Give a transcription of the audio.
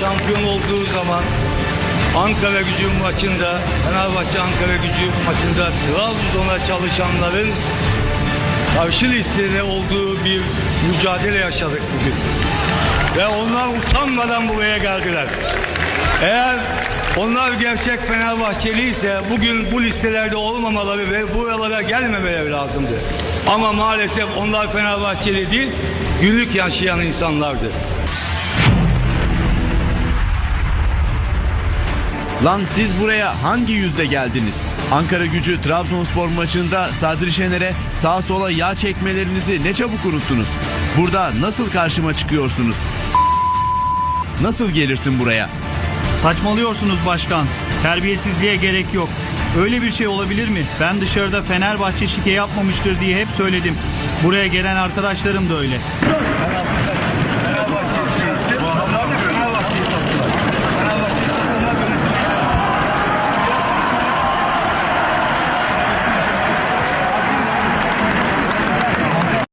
şampiyon olduğu zaman Ankara gücü maçında, Fenerbahçe Ankara gücü maçında Trabzon'a çalışanların karşı listede olduğu bir mücadele yaşadık bugün. Ve onlar utanmadan buraya geldiler. Eğer onlar gerçek Fenerbahçeli ise bugün bu listelerde olmamaları ve buralara gelmemeleri lazımdı. Ama maalesef onlar Fenerbahçeli değil, günlük yaşayan insanlardı. Lan siz buraya hangi yüzde geldiniz? Ankara gücü Trabzonspor maçında Sadri Şener'e sağa sola yağ çekmelerinizi ne çabuk unuttunuz. Burada nasıl karşıma çıkıyorsunuz? Nasıl gelirsin buraya? Saçmalıyorsunuz başkan. Terbiyesizliğe gerek yok. Öyle bir şey olabilir mi? Ben dışarıda Fenerbahçe şike yapmamıştır diye hep söyledim. Buraya gelen arkadaşlarım da öyle.